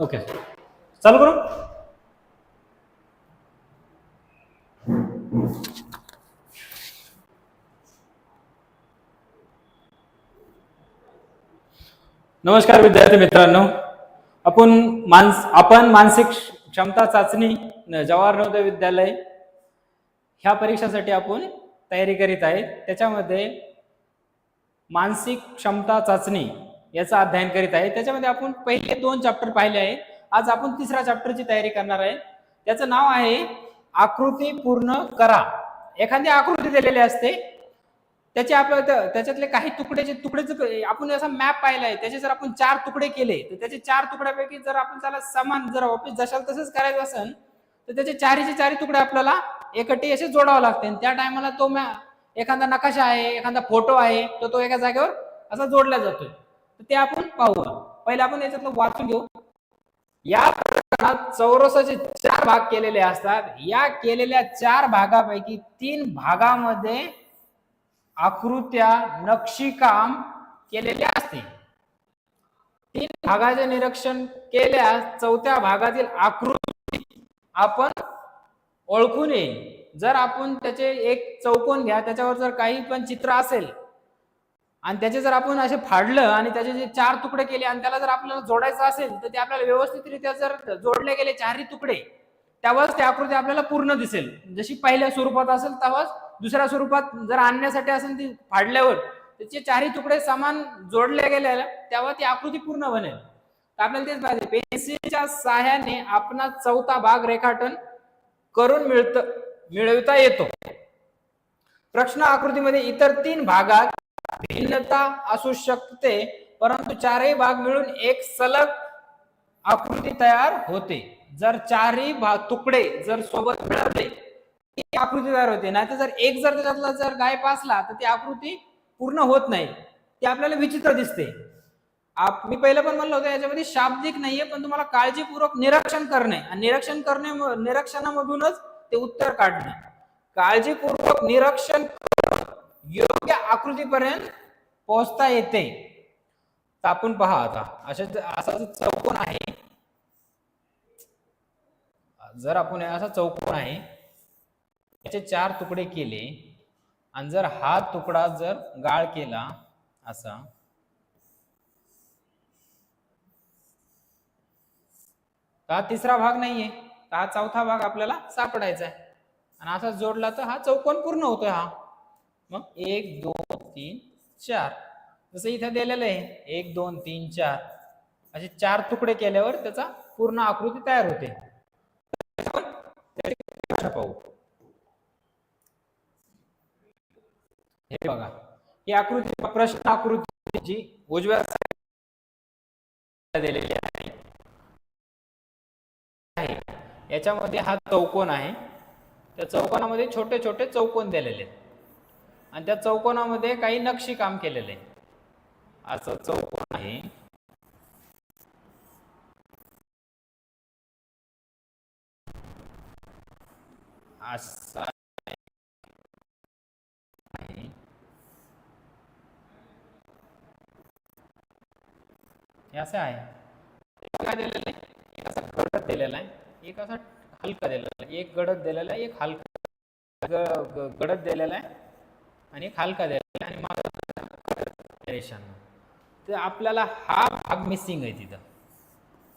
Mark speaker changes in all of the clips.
Speaker 1: Okay. चालू करू? नमस्कार विद्यार्थी मित्रांनो. आपण मानस आपण मानसिक क्षमता चाचणी जवाहर नवोदय विद्यालय ह्या परीक्षासाठी आपण तयारी करीत आहे. त्याच्यामध्ये मानसिक क्षमता चाचणी याचं अध्ययन करीत आहे. त्याच्यामध्ये आपण पहिले दोन चॅप्टर पाहिले आहे. आज आपण तिसऱ्या चॅप्टरची तयारी करणार आहे. त्याचं नाव आहे आकृती पूर्ण करा. एखादी आकृती दिलेली असते. त्याचे आपल्या त्याच्यातले काही तुकड्याचे तुकडेच आपण असा मॅप पाहिला आहे. त्याचे जर आपण चार तुकडे केले तर त्याचे चार तुकड्यापैकी जर आपण त्याला समान जर वापस जशाल तसंच करायचं असेल तर त्याचे चारीचे चारी तुकडे आपल्याला एकटी असे जोडावे लागते. आणि त्या टायमाला तो मॅ एखादा नकाशा आहे एखादा फोटो आहे तो तो एका जागेवर असा जोडला जातोय. तर ते आपण पाहूया. पहिले आपण याच्यातलं वाचून घेऊ. या प्रकरणात चौरसाचे चार भाग केलेले असतात. या केलेल्या चार भागापैकी तीन भागामध्ये आकृत्या नक्षीकाम केलेले असते. तीन भागाचे निरीक्षण केल्यास चौथ्या भागातील आकृती आपण ओळखून येईल. जर आपण त्याचे एक चौकोन घ्या त्याच्यावर जर काही पण चित्र असेल आणि त्याचे जर आपण असे फाडलं आणि त्याचे जे चार तुकडे केले आणि त्याला जर आपल्याला जोडायचं असेल तर ते आपल्याला व्यवस्थितरित्या जर जोडले गेले चारही तुकडे तेव्हाच ती आकृती आपल्याला पूर्ण दिसेल. जशी पहिल्या स्वरूपात असेल तेव्हाच दुसऱ्या स्वरूपात जर आणण्यासाठी असेल ती फाडल्यावर त्याचे चारही तुकडे समान जोडले गेले तेव्हा ती आकृती पूर्ण बनेल. तर आपल्याला तेच पाहिजे पेन्सिलच्या सहाय्याने आपला चौथा भाग रेखाटन करून मिळत मिळविता येतो. प्रश्न आकृतीमध्ये इतर तीन भागात भिन्नता असू शकते परंतु चारही भाग मिळून एक सलग आकृती तयार होते. जर चारही भाग तुकडे जर सोबत मिळवले आकृती तयार होते. नाही तर जर एक जर त्याच्यातला जर गायब असला तर ती आकृती पूर्ण होत नाही. ती आपल्याला विचित्र दिसते. आप मी पहिलं पण म्हणलं होतं याच्यामध्ये शाब्दिक नाहीये पण तुम्हाला काळजीपूर्वक निरीक्षण करणे. आणि निरीक्षण करणे निरीक्षणामधूनच ते उत्तर काढणे. काळजीपूर्वक निरीक्षण योग्य आकृतीपर्यंत पोहोचता येते. तर आपण पहा आता. अशा असा जो चौकोन आहे जर आपण असा चौकोन आहे याचे चार तुकडे केले आणि जर हा तुकडा जर गाळ केला असा हा तिसरा भाग नाहीये. तर हा चौथा भाग आपल्याला सापडायचा आहे. आणि असा जोडला तर हा चौकोन पूर्ण होतोय हा. मग एक दोन तीन चार. जसं इथं दिलेलं आहे एक दोन तीन चार. असे चार तुकडे केल्यावर त्याचा पूर्ण आकृती तयार होते. पाहू. हे बघा. ही आकृती प्रश्न आकृती जी उजव्या दिलेली आहे. आहे. याच्यामध्ये हा चौकोन आहे. त्या चौकोनामध्ये छोटे छोटे चौकोन दिलेले आहेत. आणि त्या चौकोनामध्ये काही नक्षी काम केलेले आहे असं चौकोन आहे. असा आहे. हे असं आहे. काय दिलेलं आहे? एक असा गडद दिलेला आहे. एक असा हलका दिलेला आहे. एक गडद दिलेला आहे एक हलका. गडद दिलेला आहे. आणि खालका हलका आणि मागं रेषांना तर आपल्याला हा भाग मिसिंग आहे तिथं.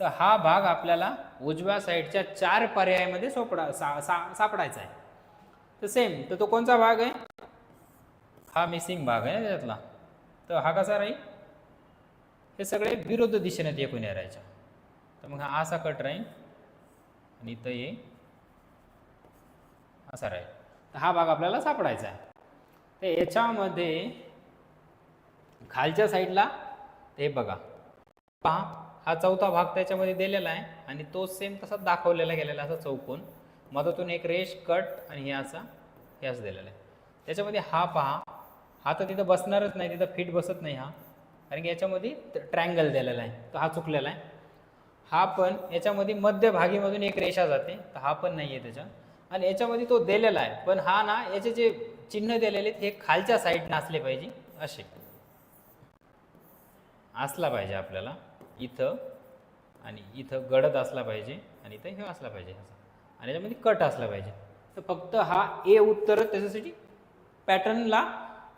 Speaker 1: तर हा भाग आपल्याला उजव्या साईडच्या चार पर्यायामध्ये सोपडा सा, सा, सापडायचा आहे. तर सेम तर तो कोणचा भाग आहे? हा मिसिंग भाग आहे ना त्याच्यातला. तर हा कसा राहील? हे सगळे विरुद्ध दिशेने एकूण राहायच्या तर मग हा असा कट राहील. आणि इथं ये. असा राहील. तर हा भाग आपल्याला सापडायचा आहे. तर याच्यामध्ये खालच्या साईडला हे बघा. पहा हा चौथा भाग त्याच्यामध्ये दिलेला आहे आणि तो सेम तसा दाखवलेला गेलेला असा चौकोन. मधातून एक रेष कट आणि हे असा हे असं दिलेला आहे. त्याच्यामध्ये हा पहा हा तर तिथं बसणारच नाही तिथं फिट बसत नाही हा. कारण की याच्यामध्ये ट्रँगल दिलेला आहे तर हा चुकलेला आहे. हा पण याच्यामध्ये मध्यभागीमधून एक रेषा जाते तर हा पण नाही आहे त्याच्यात आणि याच्यामध्ये तो दिलेला आहे पण हा ना याचे जे चिन्ह दिलेले हे खालच्या साईडनं असले पाहिजे असे. असला पाहिजे आपल्याला इथं आणि इथं गडद असला पाहिजे आणि इथं हे असला पाहिजे असं. आणि याच्यामध्ये कट असला पाहिजे. तर फक्त हा ए उत्तर त्याच्यासाठी पॅटर्नला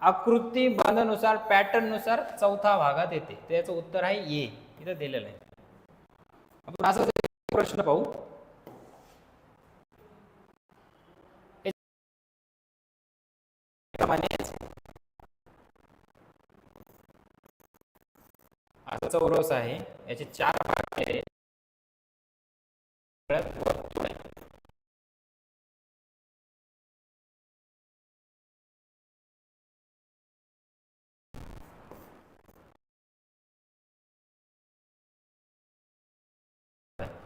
Speaker 1: आकृती बांधानुसार पॅटर्ननुसार चौथा भागात येते. त्याचं उत्तर आहे ए. इथं दिलेलं आहे. आपण असा प्रश्न पाहू. प्रमाणेच. असा चौरस आहे याचे चार भाग आहेत. सगळ्यात आहे.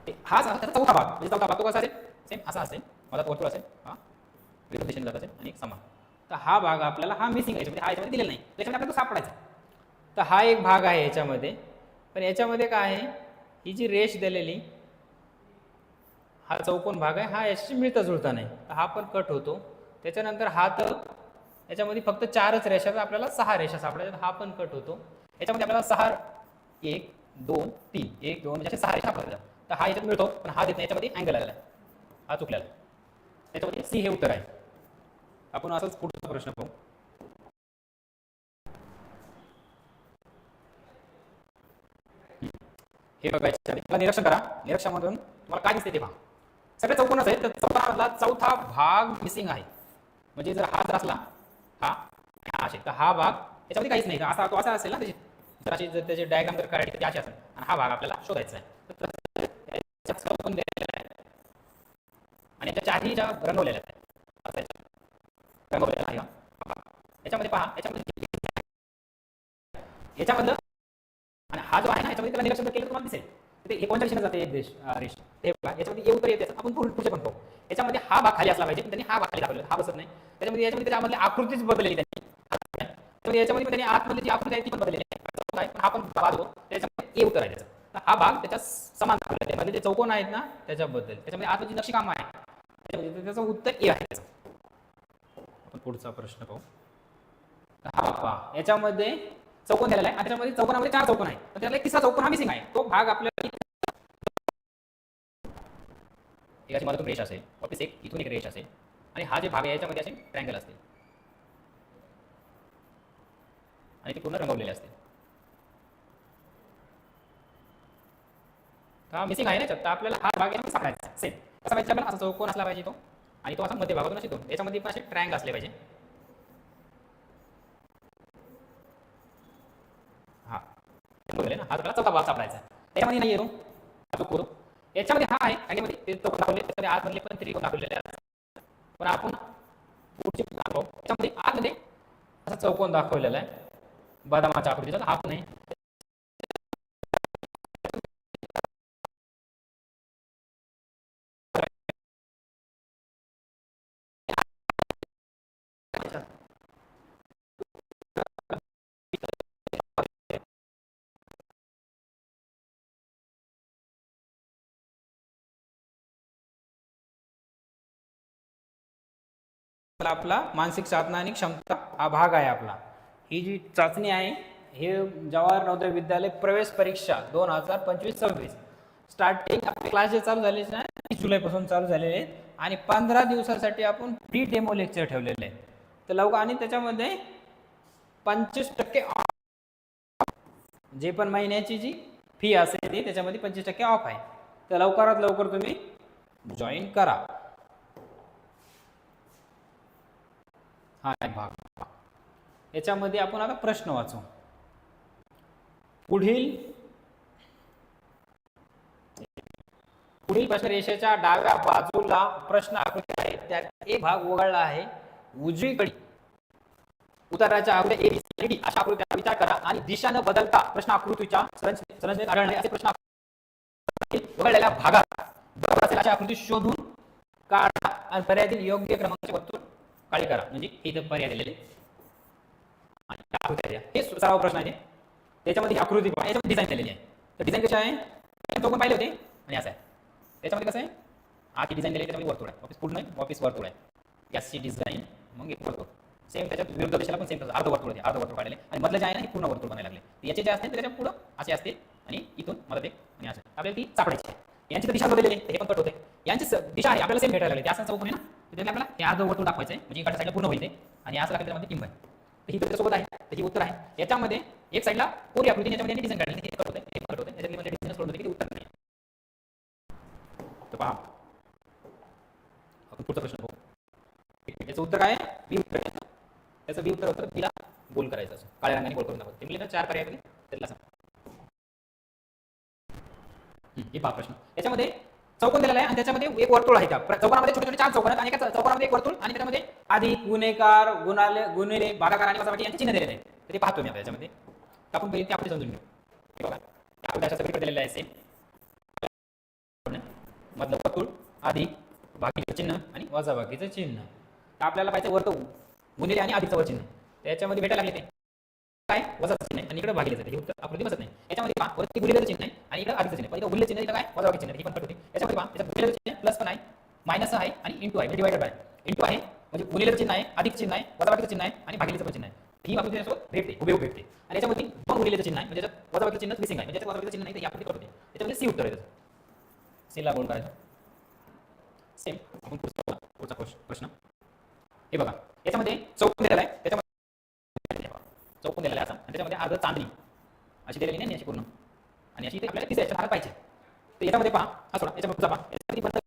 Speaker 1: ते- चौथा भाग म्हणजे चौथा भाग तो कसा असेल? सेम असा असेल. मला वर्तुळ असेल. हा. विरुद्ध दिशेने जात असेल. आणि समान. तर हा भाग आपल्याला हा मिसिंग आहे याच्यामध्ये हा याच्यामध्ये दिलेला नाही. त्याच्यामध्ये आपल्याला सापडायचा. तर हा एक भाग आहे याच्यामध्ये. पण याच्यामध्ये काय आहे? ही जी रेष दिलेली हा चौकोन भाग आहे हा याच्याशी मिळता जुळता नाही. तर हा पण कट होतो. त्याच्यानंतर हा तर याच्यामध्ये फक्त चारच रेषा तर आपल्याला सहा रेषा सापडायच्या हा पण कट होतो. याच्यामध्ये आपल्याला सहा एक दोन तीन. एक दोन म्हणजे सहा रेषा सापडतात तर हा याच्यात मिळतो पण हा देत नाही याच्यामध्ये अँगल आलेला आहे. हा चुकलेला आहे. त्याच्यामध्ये सी हे उत्तर आहे. आपण असंच पुढचा प्रश्न पाहू हे बघायचं आहे. निरीक्षण करा निरीक्षणामधून तुम्हाला काय दिसते ते पहा सगळे चौकोनच आहे तर चौथा चौथा भाग मिसिंग आहे म्हणजे जर हा जर असला हा हा असेल तर हा भाग याच्यामध्ये काहीच नाही असा तो असा असेल ना त्याची जर अशी जर त्याचे डायग्राम जर करायचे तर असेल आणि हा भाग आपल्याला शोधायचा आहे आणि त्याच्या आधी ज्या रंगवलेल्या आहेत असं आहे हा. याच्यामध्ये पहा याच्यामध्ये याच्यामधलं आणि हा जो आहे ना याच्यामध्ये त्याला निरीक्षण केलं तुम्हाला दिसेल ते हे कोणत्या दिशेने जाते देश रेश हे बघा याच्यामध्ये येऊ तर येते आपण पुढे पुढचे पण पाहू याच्यामध्ये हा भाग खाली असला पाहिजे त्यांनी हा भाग खाली दाखवला हा बसत नाही त्याच्यामध्ये याच्यामध्ये त्यामध्ये आकृतीच बदलली त्यांनी त्याच्यामध्ये याच्यामध्ये त्यांनी आतमध्ये जी आकृती आहे ती पण बदलली आहे पण हा पण भाग होतो त्याच्यामध्ये ए उत्तर आहे त्याचं हा भाग त्याच्या समान दाखवला म्हणजे त्यामध्ये जे चौकोन आहेत ना त्याच्याबद्दल त्याच्यामध्ये आतमध्ये नक्षीकाम आहे त्याच्यामध्ये त्याचं उत्तर ए आहे त्याचं पुढचा प्रश्न पाहू. हा पहा याच्यामध्ये चौकोन दिलेला आहे त्याच्यामध्ये चौकोनामध्ये चार चौकोन आहे तर त्याला तिसरा चौकोन हा मिसिंग आहे. तो भाग आपल्याला एकाची रेष असेल. ऑफिस एक इथून एक रेष असेल. आणि हा जे भाग आहे याच्यामध्ये असे ट्रँगल असते आणि ते पूर्ण रंगवलेले असते हा मिसिंग आहे ना तर आपल्याला हा भाग आहे सापडायचा. सेम पाहिजे आपल्याला? असा चौकोन असला पाहिजे तो. आणि तो असा मध्यभागातून असे दोन. याच्यामध्ये पण असे ट्रँग असले पाहिजे. हा. ना हा सगळा चौथा भाग सापडायचा. त्याच्यामध्ये नाही येतो हा चूक याच्यामध्ये हा आहे आणि मध्ये ते दाखवले. त्याच्यामध्ये आतमधले पण त्रिकोण दाखवलेले आहेत. पण आपण पुढचे दाखव त्याच्यामध्ये आतमध्ये असा चौकोन दाखवलेला आहे. बदामाच्या आकृतीचा. हा पण आहे. आपला मानसिक साधना आणि क्षमता हा भाग आहे आपला. ही जी चाचणी आहे हे जवाहर नवोदय विद्यालय प्रवेश परीक्षा दोन हजार पंचवीस सव्वीस. स्टार्टिंग आपले चालू झाले जुलैपासून चालू झालेले आहेत. आणि पंधरा दिवसासाठी आपण प्री डेमो लेक्चर ठेवलेले आहे तर लवकर आणि त्याच्यामध्ये पंचवीस टक्के ऑफ जे पण महिन्याची जी फी असेल ती त्याच्यामध्ये पंचवीस टक्के ऑफ आहे. तर लवकरात लवकर तुम्ही जॉईन करा. हा भाग. याच्यामध्ये आपण आता प्रश्न वाचू. पुढील पुढील प्रश्न रेषेच्या डाव्या बाजूला प्रश्न आकृती आहे. त्यात एक भाग वगळला आहे. उजवीकडे. उताराच्या आकृत्या ए बी डी अशा आकृत्या विचार करा आणि दिशा न बदलता प्रश्न आकृतीच्या संरचनेत आढळणे असे प्रश्न वगळलेल्या भागात बरोबर असेल अशा आकृती शोधून काढा आणि पर्यायातील योग्य क्रमांकाचे वर्तुळ काळी करा. म्हणजे हे इथं पर्याय दिलेले. आकृत्या द्या. हे सराव प्रश्न आहे. त्याच्यामध्ये ही आकृती पहा याच्यामध्ये डिझाईन केलेली आहे. तर डिझाईन कशी आहे? चौकोन पाहिले होते? आणि असं आहे. त्याच्यामध्ये कसं आहे? आधी डिझाईन केली त्याच्यामध्ये वर्तुळ आहे. ऑफिस पूर्ण ऑफिस वर्तुळ आहे. याची डिझाईन मग एक वर्तुळ सेम त्याच्यात विरुद्ध दिशेला पण सेम अर्ध वर्तुळ आहे अर्ध वर्तुळ काढलेले आणि मधलं जे आहे ना पूर्ण वर्तुळ बनायला लागले. याचे जे असते त्याच्या पुढं असे असते आणि इथून मदत एक आणि असं. आपल्याला ती चापडायची यांची तर दिशा बदललेली आहे. हे पण कट होते यांची दिशा आहे. आपल्याला सेम भेटायला लागली. त्या असं चौकोन आहे ना तर आपल्याला हे अर्ध वर्तुळ दाखवायचं आहे म्हणजे इकडच्या साईडला पूर्ण होईल आणि असं लागलं त्यामध्ये किंमत तर ही त्याच्यासोबत आहे. तर ही उत्तर आहे. याच्यामध्ये एक साईडला कोरी आकृती याच्यामध्ये डिझाईन काढली हे कट होते हे कट होते याच्यातली म्हणजे डिझाईन सोडून होते की उत्तर नाही तर पहा. आपण पुढचा प्रश्न बघू. याचं उत्तर काय? बी उत्तर त्याचं बी उत्तर होतं तिला गोल करायचं असं. काळ्या रंगाने गोल करून दाखवतो ते म्हणजे चार पर्याय त्याला सांग हे पहा प्रश्न. याच्यामध्ये चौकोन दिलेला आहे आणि त्याच्यामध्ये एक वर्तुळ आहे त्या. चौकोनामध्ये छोटे छोटे चार चौकोन आहेत आणि एका चौकोनामध्ये एक वर्तुळ आणि त्याच्यामध्ये आधी गुन्हेगार गुणाले गुन्हेले भागाकार आणि वजाबाकी यांचे चिन्ह दिलेले आहे. ते पाहतो मी आता याच्यामध्ये. आपण पहिले ते आपण समजून घेऊ. बघा. ते आपल्या सगळीकडे दिलेलं आहे सेम मधलं वर्तुळ आधी बाकीचं चिन्ह आणि वजाबाकीचं चिन्ह. तर आपल्याला पाहिजे वर्तुळ गुन्हेले आणि अधिकचं वर त्याच्यामध्ये भेटायला लागले ते. काय? वजा चिन्ह आणि इकडे भागिले जाते. हे उत्तर आकृती बसत नाही. याच्यामध्ये पहा वरती गुन्हेचं चिन्ह आहे आणि इकडे अधिकचं चिन्ह आहे. पण इथं गुन्हे चिन्ह इथं काय? वजा चिन्ह ही पण कट होते याच्यामध्ये पहा त्याच्यात गुन्हेचं चिन्ह प्लस पण आहे. मायनस आहे आणि इंटू आहे. डिवायडेड आहे इंटू आहे म्हणजे, म्हणजे गुन्हेचं चिन्ह आहे अधिक चिन्ह आहे वजावाटीचं चिन्ह आहे आणि भागिलेचं पण चिन्ह आहे. ही आकृती त्याच्यासोबत भेटते. उभे भेटते. आणि याच्यामध्ये दोन गुन्हेचं चिन्ह आहे. म्हणजे वजावाटीचं चिन्ह मिसिंग आहे. म्हणजे वजावाटीचं चिन्ह नाही तर ही आकृती कट होते त्याच्यामध्ये सी उत्तर आहे सीला बोल करायचं. सेम आपण पुढचा प्रश्न. हे बघा याच्यामध्ये चौकून दिलेला आहे त्याच्यामध्ये चौकून दिलेला आहे असा. आणि त्याच्यामध्ये अर्ध चांदणी अशी दिलेली नाही अशी पूर्ण. आणि अशी आपल्याला तिथे याच्यात भाग पाहिजे. तर याच्यामध्ये पहा हा सोडा याच्यामध्ये पहा. याच्यामध्ये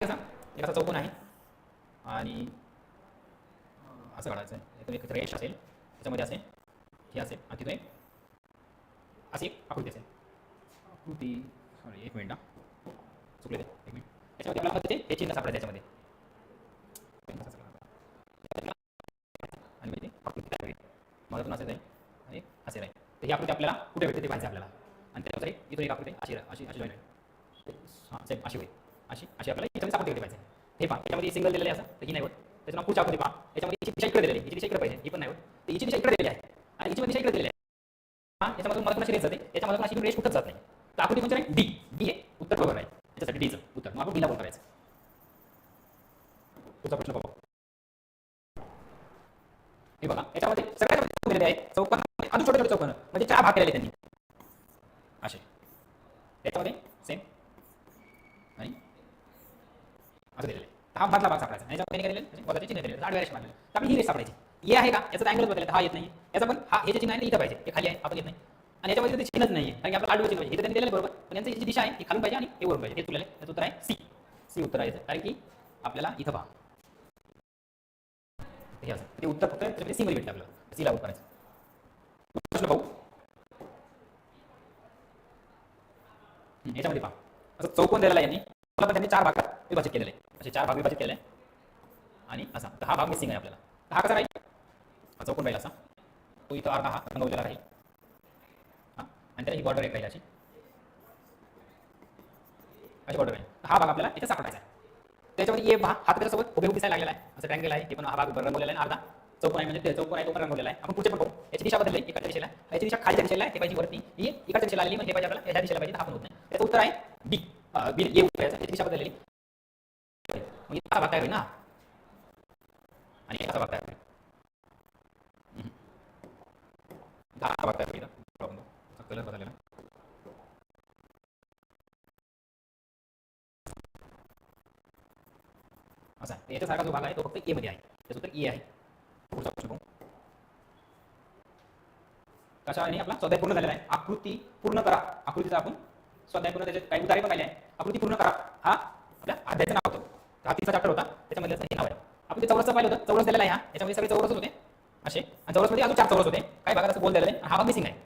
Speaker 1: असा आहे. आणि असं काढायचं. आहे एक रेश असेल त्याच्यामध्ये असेल हे असेल आणि तिथे. एक अशी एक आकृती असेल. आकृती सॉरी एक मिनिट हां. चुकले ते एक मिनिट. याच्यामध्ये आपल्याला ते- चिन्ह सापडायचं याच्यामध्ये आणि मग ते आकृती तयार होईल मधातून असे जाईल आणि असे राहील तर ही आकृती आपल्याला कुठे भेटते ते पाहिजे आपल्याला. आणि त्याच्यावर इथं एक आकृती अशी अशी अशी जॉईन होईल हां सेम अशी होईल. अशी अशी आपल्याला इथं आकृती पाहिजे हे पहा त्यामध्ये सिंगल दिलेले असं. तर ही नाही होत. त्याच्यानं पुढच्या आकृती पहा. याच्यामध्ये हिची दिशा इकडे दिलेली आहे, हिची दिशा इकडे पाहिजे ही पण नाही होत. तर हिची दिशा इकडे दिली आहे. आणि हिची दिशा इकडे दिलेली आहे. हा याच्यामधून मला अशी रेस जाते. याच्यामधून अशी रेस कुठंच जात नाही. तर आकृती म्हणजे डी डी आहे उत्तर बरोबर आहे. त्याच्यासाठी डीचं उत्तर. मग आपण डीला बोल करायचं. पुढचा प्रश्न बघू. हे बघा याच्यामध्ये सगळ्यात दिलेले आहे. चौकन अजून छोटे छोटे चौकन. म्हणजे चार भाग केलेले त्यांनी. असे. याच्यामध्ये सेम आणि असं दिलेलं आहे. हा भागला भाग सापडायचा. आणि याच्यामध्ये काय दिलेलं आहे? चिन्ह दिलेले आडव्या रेषा मारलेलं तर आपली ही रेष सापडायची. हे आहे का? याचा अँगल बदलला. हा येत नाही याचा पण हा हे जे चिन्ह आहे इथं पाहिजे. हे खाली आहे आपण येत नाही. आणि याच्यामध्ये ते चिन्हच नाही आहे कारण की आपलं आडवं चिन्ह पाहिजे हे त्यांनी दिलेलं बरोबर. पण यांची जी दिशा आहे ती खालून पाहिजे आणि हे वरून पाहिजे. हे तुलेलं त्याचं उत्तर आहे सी सी उत्तर आहे. कारण की आपल्याला इथं पहा. हे असं. ते उत्तर फक्त सी मध्ये भेटलं आपलं सी लागू करायचं? प्रश्न पाहू. याच्यामध्ये पहा. असं चौकोन दिलेला यांनी मला पण त्यांनी चार भागात विभाजित केलेले. आहे असे चार भाग विभाजित केले. आणि असा तर हा भाग मिसिंग आहे आपल्याला. हा कसा राहील? हा चौकोन राहील असा. तो इथं अर्धा हा रंगवलेला राहील. हा. आणि त्याला ही बॉर्डर एक राहील अशी. अशी बॉर्डर राहील. हा भाग आपल्याला इथे सापडायचा आहे. त्याच्यामध्ये ये भाग हात त्याच्यासोबत उभे उभी दिसायला लागलेला आहे. असं ट्रँगल आहे. हे पण हा भाग रंगवलेला आहे अर्धा. चौकोन म्हणजे ते चौकोन तो रंगवलेला आहे आपण पुढचे पण याची दिशा बदलली इकडच्या दिशेला याची दिशा खालच्या दिशेला आहे हे पाहिजे वरती ही इकडच्या दिशेला आलेली म्हणजे पाहिजे आपल्याला दिशेला पाहिजे तर हा पण होत नाही त्याचं उत्तर आहे डी बी ये उत्तर याची दिशा बदललेली इथं असा भाग तयार ना आणि असा भाग हम्म. इथं भाग कलर बदललेला असा. याच्यासारखा जो भाग आहे तो फक्त ए मध्ये आहे त्याचं उत्तर ए आहे पुढचा प्रश्न पाहू कशाने आपला स्वाध्याय पूर्ण झालेला आहे? आकृती पूर्ण करा. आकृतीचा आपण स्वाध्याय पूर्ण त्याचे काही उतारे पण पाहिले आहे आकृती पूर्ण करा. हा आपल्या अध्यायाचं नाव होतं. हा तिसरा चॅप्टर होता त्याच्यामध्ये हे नाव आहे. आपण ते चौरसचं पाहिलं होतं. चौरस दिलेला आहे हा. याच्यामध्ये सगळे चौरसच होते. असे. आणि चौरसमध्ये अजून चार चौरस होते. काही भागात असं बोल दिलेलं आहे हा भाग मिसिंग आहे.